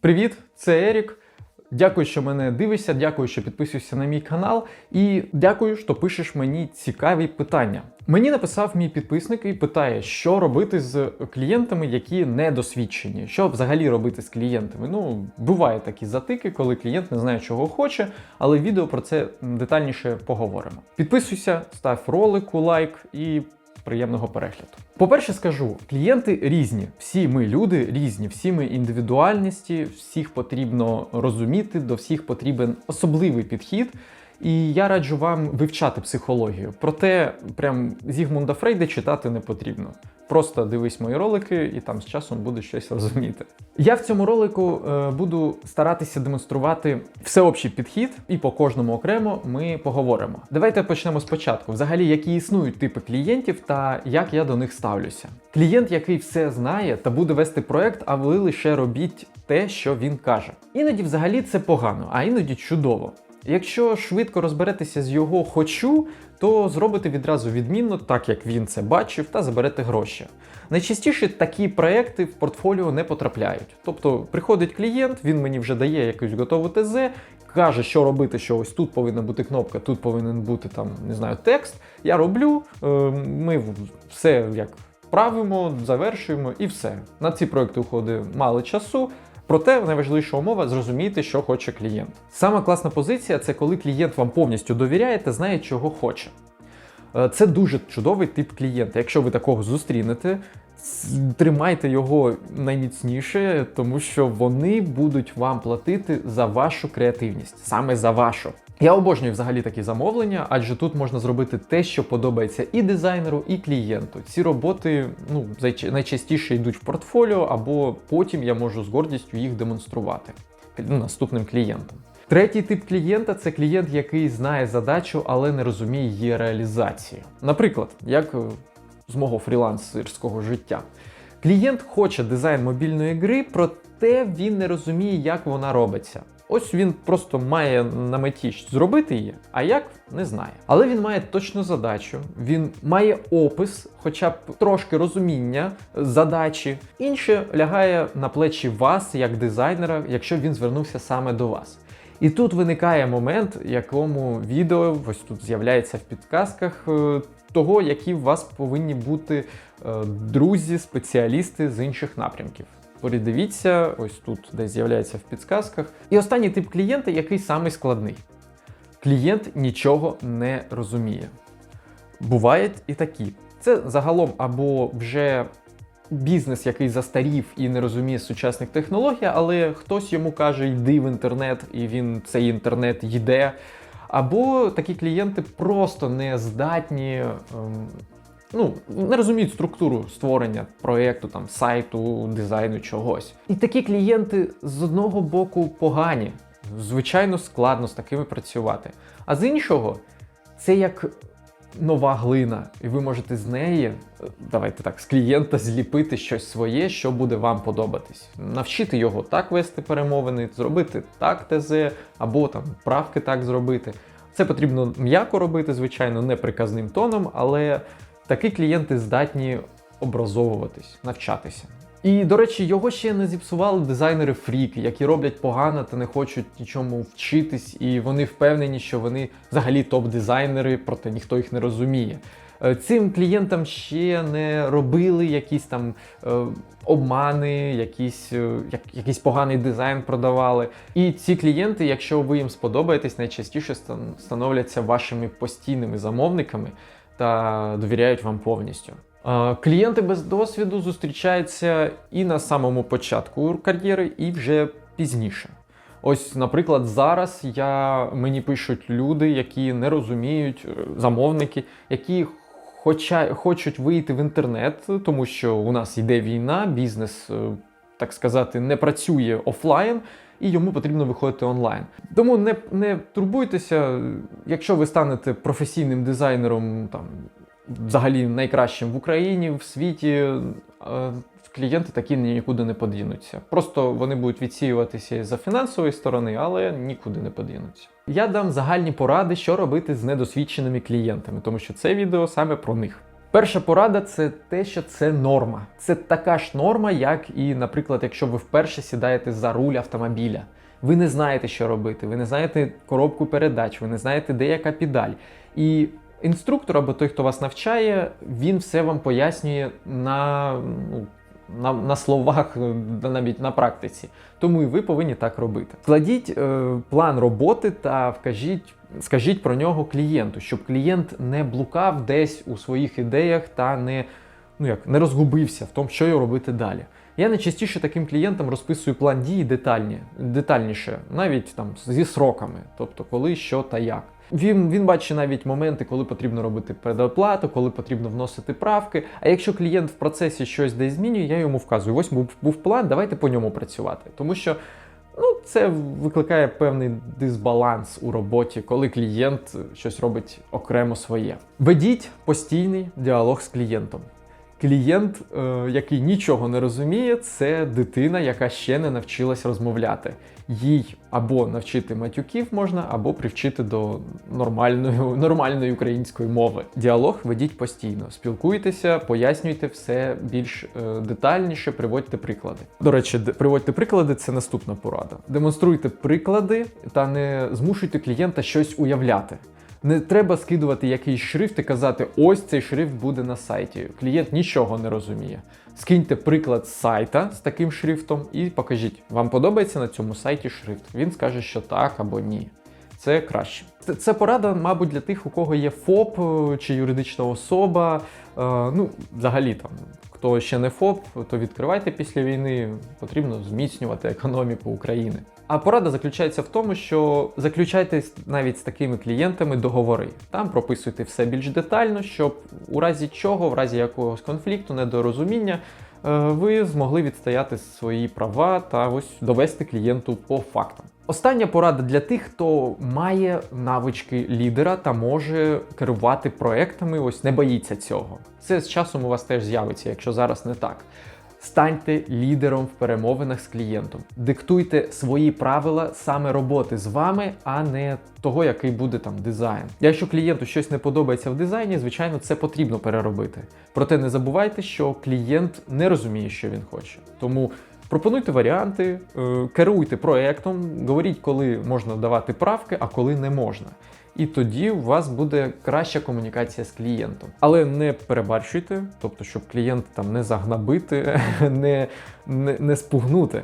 Привіт, це Ерік. Дякую, що мене дивишся, дякую, що підписуєшся на мій канал, і дякую, що пишеш мені цікаві питання. Мені написав мій підписник і питає, що робити з клієнтами, які недосвідчені. Що взагалі робити з клієнтами? Ну, бувають такі затики, коли клієнт не знає, чого хоче, але відео про це детальніше поговоримо. Підписуйся, став ролику лайк і приємного перегляду. По-перше, скажу, клієнти різні, всі ми люди різні, всі ми індивідуальності, всіх потрібно розуміти, до всіх потрібен особливий підхід. І я раджу вам вивчати психологію. Проте, прям Зігмунда Фрейда читати не потрібно. Просто дивись мої ролики, і там з часом будеш щось розуміти. Я в цьому ролику е, буду старатися демонструвати всеобщий підхід, і по кожному окремо ми поговоримо. Давайте почнемо спочатку. Взагалі, які існують типи клієнтів та як я до них ставлюся. Клієнт, який все знає та буде вести проект, а ви лише робіть те, що він каже. Іноді, взагалі, це погано, а іноді чудово. Якщо швидко розберетеся з його хочу, то зробите відразу відмінно, так як він це бачив, та заберете гроші. Найчастіше такі проекти в портфоліо не потрапляють. Тобто приходить клієнт, він мені вже дає якусь готову ТЗ, каже, що робити, що ось тут повинна бути кнопка, тут повинен бути там, не знаю, текст. Я роблю, е, ми все як правимо, завершуємо і все. На ці проекти уходить мало часу. Проте найважливіша умова зрозуміти, що хоче клієнт. Сама класна позиція це коли клієнт вам повністю довіряє та знає, чого хоче. Е, Це дуже чудовий тип клієнта. Якщо ви такого зустрінете, тримайте його найміцніше, тому що вони будуть вам платити за вашу креативність, саме за вашу. Я обожнюю взагалі такі замовлення, адже тут можна зробити те, що подобається і дизайнеру, і клієнту. Ці роботи ну, найчастіше йдуть в портфоліо, або потім я можу з гордістю їх демонструвати ну, наступним клієнтам. Третій тип клієнта це клієнт, який знає задачу, але не розуміє її реалізації. Наприклад, як е, з мого фрілансерського життя. Клієнт хоче дизайн мобільної гри, проте він не розуміє, як вона робиться. Ось він просто має на меті зробити її, а як не знає. Але він має точну задачу, він має опис, хоча б трошки розуміння задачі. Інше лягає на плечі вас як дизайнера, якщо він звернувся саме до вас. І тут виникає момент, якому відео ось тут з'являється в підказках е, того, які у вас повинні бути е, друзі, спеціалісти з інших напрямків. Передивіться, ось тут десь з'являється в підсказках. І останній тип клієнта, який самий складний. Клієнт нічого не розуміє. Бувають і такі. Це загалом або вже бізнес, який застарів і не розуміє сучасних технологій, але хтось йому каже, йди в інтернет, і він цей інтернет йде. Або такі клієнти просто не здатні. ем, Ну, не розуміють структуру створення проєкту, там, сайту, дизайну чогось. І такі клієнти з одного боку погані. Звичайно, складно з такими працювати. А з іншого, це як нова глина, і ви можете з неї, е, давайте так, з клієнта зліпити щось своє, що буде вам подобатись. Навчити його так вести перемовини, зробити так ТЗ, або там правки так зробити. Це потрібно м'яко робити, звичайно, не приказним тоном, але такі клієнти здатні образовуватись, навчатися. І, до речі, його ще не зіпсували дизайнери фріки, які роблять погано та не хочуть нічому вчитись, і вони впевнені, що вони взагалі топ-дизайнери, проте ніхто їх не розуміє. Е, Цим клієнтам ще не робили якісь там е, обмани, якісь, е, якийсь поганий дизайн продавали. І ці клієнти, якщо ви їм сподобаєтесь, найчастіше становляться вашими постійними замовниками та довіряють вам повністю. Клієнти без досвіду зустрічаються і на самому початку кар'єри, і вже пізніше. Ось, наприклад, зараз я, мені пишуть люди, які не розуміють, е, замовники, які хоча, хочуть вийти в інтернет, тому що у нас йде війна, бізнес, е, так сказати, не працює офлайн, і йому потрібно виходити онлайн. Тому не, не турбуйтеся, якщо ви станете професійним дизайнером, там взагалі найкращим в Україні, в світі. е, Клієнти такі нікуди не подінуться. Просто вони будуть відсіюватися за фінансової сторони, але нікуди не подінуться. Я дам загальні поради, що робити з недосвідченими клієнтами, тому що це відео саме про них. Перша порада це те, що це норма. Це така ж норма, як і, наприклад, якщо ви вперше сідаєте за руль автомобіля. Ви не знаєте, що робити, ви не знаєте коробку передач, ви не знаєте, де яка педаль. І інструктор або той, хто вас навчає, він все вам пояснює на, ну, на, на словах, е, навіть на практиці. Тому і ви повинні так робити. Складіть е, план роботи та вкажіть, скажіть про нього клієнту, щоб клієнт не блукав десь у своїх ідеях та не, ну як, не розгубився в тому, що його робити далі. Я найчастіше таким клієнтам розписую план дії детальні, детальніше, навіть там зі сроками, тобто коли, що та як. Він, він бачить навіть моменти, коли потрібно робити предоплату, коли потрібно вносити правки. А якщо клієнт в процесі щось десь змінює, я йому вказую: ось був, був план, давайте по ньому працювати. Тому що ну, це викликає певний дисбаланс у роботі, коли клієнт щось робить окремо своє. Ведіть постійний діалог з клієнтом. Клієнт, е, який нічого не розуміє, це дитина, яка ще не навчилась розмовляти. Їй або навчити матюків можна, або привчити до нормальної, нормальної української мови. Діалог ведіть постійно, спілкуйтеся, пояснюйте все більш е, детальніше, приводьте приклади. До речі, приводьте приклади це наступна порада. Демонструйте приклади та не змушуйте клієнта щось уявляти. Не треба скидувати якийсь шрифт і казати, ось цей шрифт буде на сайті. Клієнт нічого не розуміє. Скиньте приклад сайта з таким шрифтом і покажіть, вам подобається на цьому сайті шрифт. Він скаже, що так або ні. Це краще. Це, це порада, мабуть, для тих, у кого є ФОП е, чи юридична особа. Е, ну, взагалі там, хто ще не ФОП, то відкривайте після війни. Потрібно зміцнювати економіку України. А порада заключається в тому, що заключайте навіть з такими клієнтами договори. Там прописуйте все більш детально, щоб у разі чого, в разі якогось конфлікту, недорозуміння, е, ви змогли відстояти свої права та ось довести клієнту по фактам. Остання порада для тих, хто має навички лідера та може керувати проектами, ось не боїться цього. Це з часом у вас теж з'явиться, якщо зараз не так. Станьте лідером в перемовинах з клієнтом. Диктуйте свої правила саме роботи з вами, а не того, який буде там дизайн. Якщо клієнту щось не подобається в дизайні, звичайно, це потрібно переробити. Проте не забувайте, що клієнт не розуміє, що він хоче. Тому пропонуйте варіанти, е, керуйте проектом, говоріть, коли можна давати правки, а коли не можна. І тоді у вас буде краща комунікація з клієнтом. Але не перебарщуйте, тобто, щоб клієнт там не загнабити, не, не, не спугнути.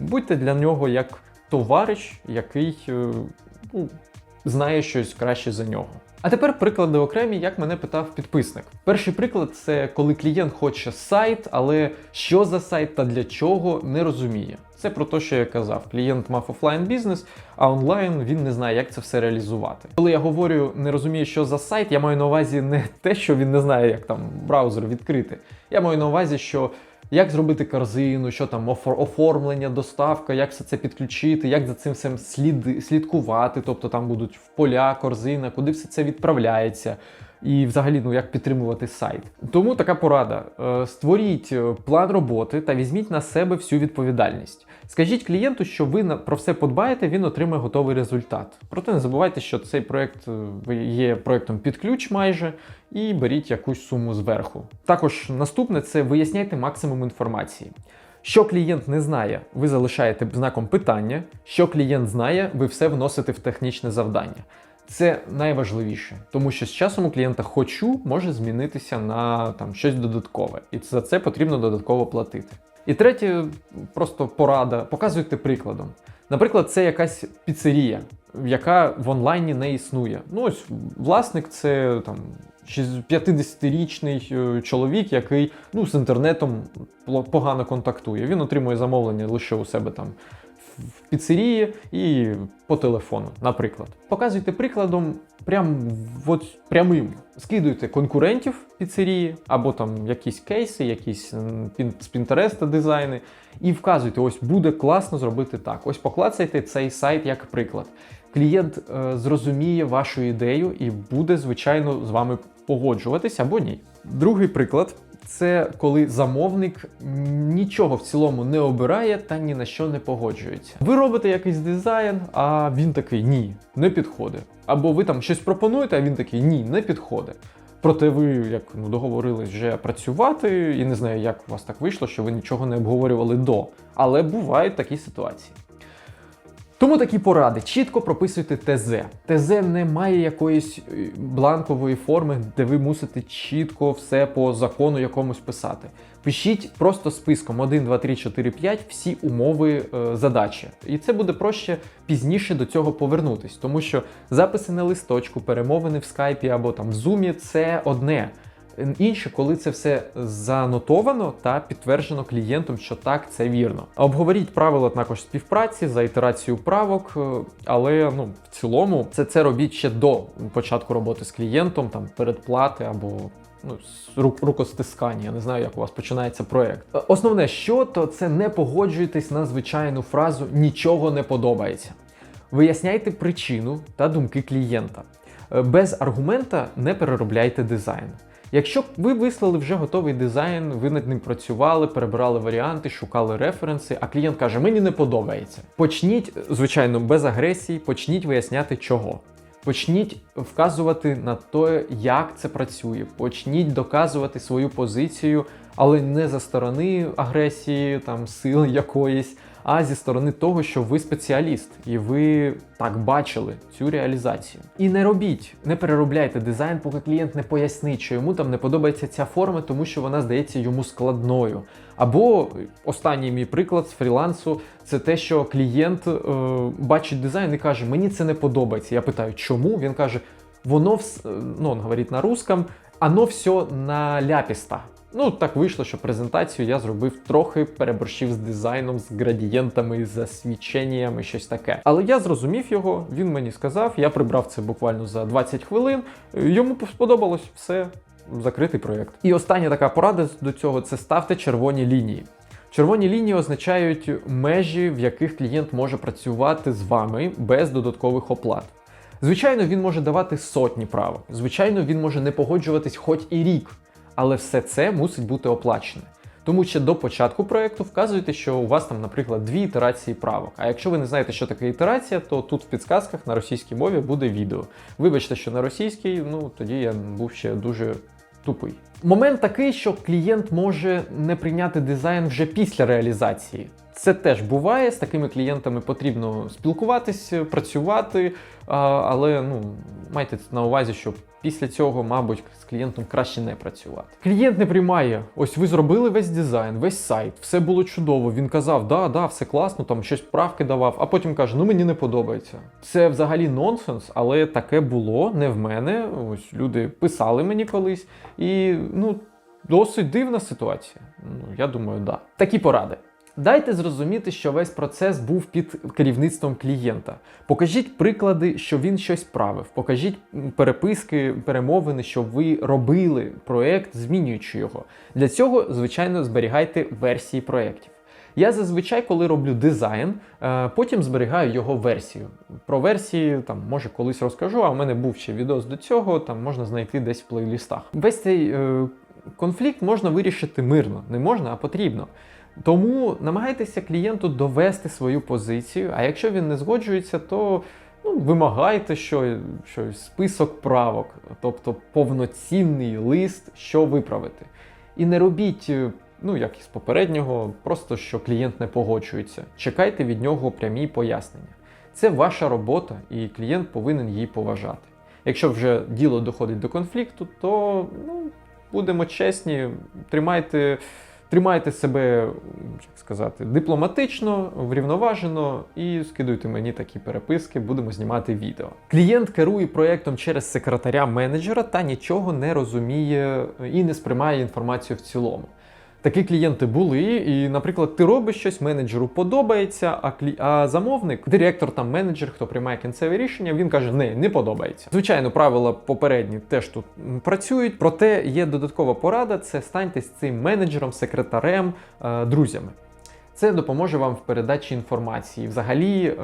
Будьте для нього як товариш, який е, ну, знає щось краще за нього. А тепер приклади окремі, як мене питав підписник. Перший приклад це коли клієнт хоче сайт, але що за сайт та для чого не розуміє. Це про те, що я казав. Клієнт мав офлайн бізнес, а онлайн він не знає, як це все реалізувати. Коли я говорю, не розумію, що за сайт, я маю на увазі не те, що він не знає, як там браузер відкрити. Я маю на увазі, що як зробити корзину, що там оформлення, доставка, як все це підключити, як за цим всім слід, слідкувати, тобто там будуть в поля, корзина, куди все це відправляється. І взагалі, ну як підтримувати сайт. Тому така порада: Е, створіть е, план роботи та візьміть на себе всю відповідальність. Скажіть клієнту, що ви про все подбаєте, він отримає готовий результат. Проте не забувайте, що цей проект е, є проектом під ключ майже, і беріть якусь суму зверху. Також наступне це виясняйте максимум інформації. Що клієнт не знає, ви залишаєте знаком питання. Що клієнт знає, ви все вносите в технічне завдання. Це найважливіше, тому що з часом у клієнта хочу може змінитися на там щось додаткове, і за це потрібно додатково платити. І третє, просто порада, показуйте прикладом. Наприклад, це якась піцерія, яка в онлайні не існує. Ну ось власник це там 50-річний е, чоловік, який ну, з інтернетом погано контактує. Він отримує замовлення лише у себе там в піцерії і по телефону, наприклад. Показуйте прикладом прям от, прямим. Скидуйте конкурентів піцерії або там якісь кейси, якісь з Пінтереста дизайни, і вказуйте, ось буде класно зробити так. Ось поклацайте цей сайт як приклад. Клієнт е, зрозуміє вашу ідею і буде, звичайно, з вами погоджуватись або ні. Другий приклад це коли замовник нічого в цілому не обирає та ні на що не погоджується. Ви робите якийсь дизайн, а він такий ні, не підходить. Або ви там щось пропонуєте, а він такий ні, не підходить. Проте ви, як ну, договорились вже працювати, і не знаю, як у вас так вийшло, що ви нічого не обговорювали до. Але бувають такі ситуації. Тому такі поради: чітко прописуйте ТЗ. ТЗ не має якоїсь е, бланкової форми, де ви мусите чітко все по закону якомусь писати. Пишіть просто списком 1, 2, 3, 4, 5 всі умови е, задачі. І це буде проще пізніше до цього повернутись, тому що записи на листочку, перемовини в скайпі або там в зумі це одне. Інше, коли це все занотовано та підтверджено клієнтом, що так, це вірно. Обговоріть правила також співпраці за ітерацію правок, е, але ну в цілому це це робіть ще до початку роботи з клієнтом, там передплати або ну, рук, рукостискання. Я не знаю, як у вас починається проект. Е, Основне, що то це не погоджуйтесь на звичайну фразу нічого не подобається. Виясняйте причину та думки клієнта. Е, Без аргумента не переробляйте дизайн. Якщо ви вислали вже готовий дизайн, ви над ним працювали, перебирали варіанти, шукали референси, а клієнт каже, мені не подобається. Почніть, звичайно, без агресії, почніть виясняти чого. Почніть вказувати на те, як це працює. Почніть доказувати свою позицію, але не за сторони агресії, там сил якоїсь, а зі сторони того, що ви спеціаліст, і ви так бачили цю реалізацію. І не робіть, не переробляйте дизайн, поки клієнт не пояснить, що йому там не подобається ця форма, тому що вона здається йому складною. Або останній мій приклад з фрілансу це те, що клієнт е, бачить дизайн і каже: Мені це не подобається. Я питаю, чому? Він каже: воно вс... ну, он говорить на русском, оно все на наляпісто. Ну, так вийшло, що презентацію я зробив трохи переборщив з дизайном, з градієнтами, засвіченнями, щось таке. Але я зрозумів його, він мені сказав, я прибрав це буквально за 20 хвилин. Йому сподобалось все, закритий проєкт. І остання така порада до цього це ставте червоні лінії. Червоні лінії означають межі, в яких клієнт може працювати з вами без додаткових оплат. Звичайно, він може давати сотні правок. Звичайно, він може не погоджуватись хоч і рік, але все це мусить бути оплачене. Тому ще до початку проєкту вказуйте, що у вас там, наприклад, дві ітерації правок. А якщо ви не знаєте, що таке ітерація, то тут в підсказках на російській мові буде відео. Вибачте, що на російській, ну тоді я був ще дуже тупий. Момент такий, що клієнт може не прийняти дизайн вже після реалізації. Це теж буває. З такими клієнтами потрібно спілкуватись, працювати, але ну майте на увазі, що після цього, мабуть, з клієнтом краще не працювати. Клієнт не приймає. Ось ви зробили весь дизайн, весь сайт, все було чудово. Він казав, да, да, все класно, там щось правки давав, а потім каже, ну мені не подобається. Це взагалі нонсенс, але таке було не в мене. Ось люди писали мені колись, і ну досить дивна ситуація. Ну я думаю, да. Такі поради. Дайте зрозуміти, що весь процес був під керівництвом клієнта. Покажіть приклади, що він щось правив. Покажіть переписки, перемовини, що ви робили проект, змінюючи його. Для цього, звичайно, зберігайте версії проєктів. Я зазвичай, коли роблю дизайн, е, потім зберігаю його версію. Про версії там може колись розкажу, а в мене був ще відос до цього, там можна знайти десь в плейлістах. Весь цей е, конфлікт можна вирішити мирно, не можна, а потрібно. Тому намагайтеся клієнту довести свою позицію, а якщо він не згоджується, то ну, вимагайте що, що список правок, тобто повноцінний лист, що виправити. І не робіть, ну як із попереднього, просто що клієнт не погоджується. Чекайте від нього прямі пояснення. Це ваша робота, і клієнт повинен її поважати. Якщо вже діло доходить до конфлікту, то ну, будемо чесні, тримайте. Тримайте себе, як сказати, дипломатично, врівноважено і скидуйте мені такі переписки, будемо знімати відео. Клієнт керує проєктом через секретаря менеджера та нічого не розуміє і не сприймає інформацію в цілому. Такі клієнти були, і, наприклад, ти робиш щось, менеджеру подобається, а клі... а замовник, директор там менеджер, хто приймає кінцеве рішення, він каже: не, не подобається. Звичайно, правила попередні теж тут працюють, проте є додаткова порада: це станьте з цим менеджером, секретарем, е, друзями. Це допоможе вам в передачі інформації. Взагалі е,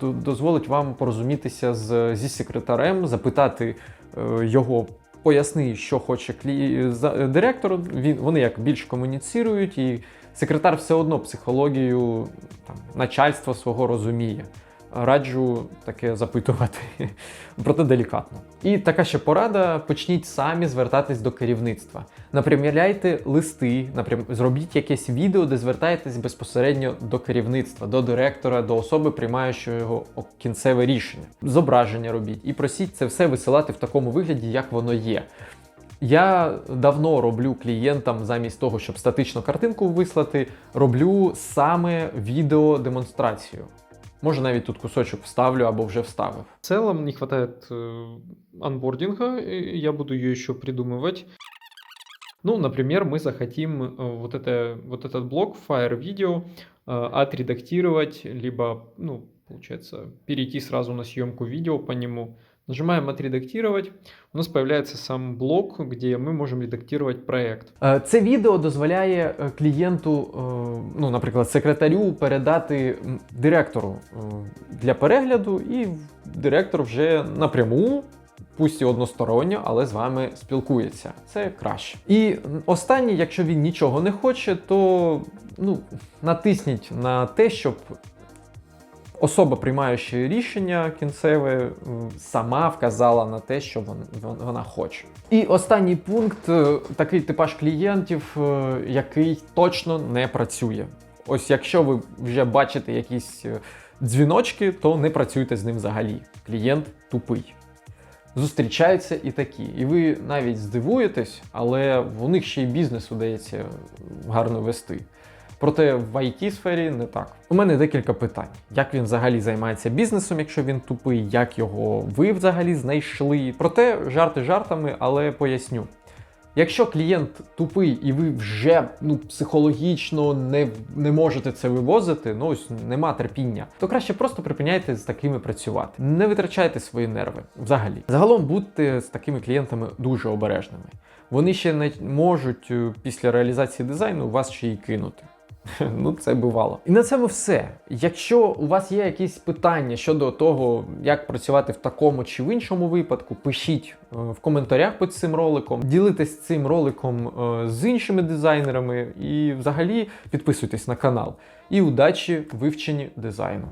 дозволить вам порозумітися з, зі секретарем, запитати е, його. Поясни, що хоче клі... директор, він вони як більш комуніцірують, і секретар все одно психологію там, начальства свого розуміє. Раджу таке запитувати, проте делікатно. І така ще порада: почніть самі звертатись до керівництва. Напрямляйте листи, напрям... зробіть якесь відео, де звертаєтесь безпосередньо до керівництва, до директора, до особи, приймаючої його кінцеве рішення. Зображення робіть і просіть це все висилати в такому вигляді, як воно є. Я давно роблю клієнтам замість того, щоб статичну картинку вислати, роблю саме відеодемонстрацію. Може, навіть тут кусочок вставлю або вже вставив. В целом не хватает э, анбординга, я буду ее еще придумывать. Ну, например, мы захотим э, вот, это, вот этот блок Fire Video э, отредактировать, либо, ну, получается, перейти сразу на съемку видео по нему. Нажимаем «Отредактировать». У нас появляется сам блок, где мы можем редактировать проект. Е, Це відео дозволяє е, клієнту, е, ну, наприклад, секретарю передати директору для перегляду, і директор вже напряму. Пусть і односторонньо, але з вами спілкується. Це краще. І останнє, якщо він нічого не хоче, то ну, натисніть на те, щоб особа, приймаюча рішення кінцеве, сама вказала на те, що вон- вон- вона хоче. І останній пункт е, такий типаж клієнтів, е, який точно не працює. Ось якщо ви вже бачите якісь е, дзвіночки, то не працюйте з ним взагалі. Клієнт тупий. Зустрічаються і такі. І ви навіть здивуєтесь, але у них ще й бізнес удається гарно вести. Проте в it сфері не так. У мене декілька питань: як він взагалі займається бізнесом, якщо він тупий, як його ви взагалі знайшли. Проте жарти жартами, але поясню. Якщо клієнт тупий і ви вже ну, психологічно не, не можете це вивозити, ну ось нема терпіння, то краще просто припиняйте з такими працювати. Не витрачайте свої нерви взагалі. Загалом будьте з такими клієнтами дуже обережними. Вони ще не можуть е, після реалізації дизайну вас ще й кинути. Ну, це бувало. І на цьому все. Якщо у вас є якісь питання щодо того, як працювати в такому чи в іншому випадку, пишіть е, в коментарях під цим роликом, ділитесь цим роликом е, з іншими дизайнерами і взагалі підписуйтесь на канал. І удачі в вивченні дизайну.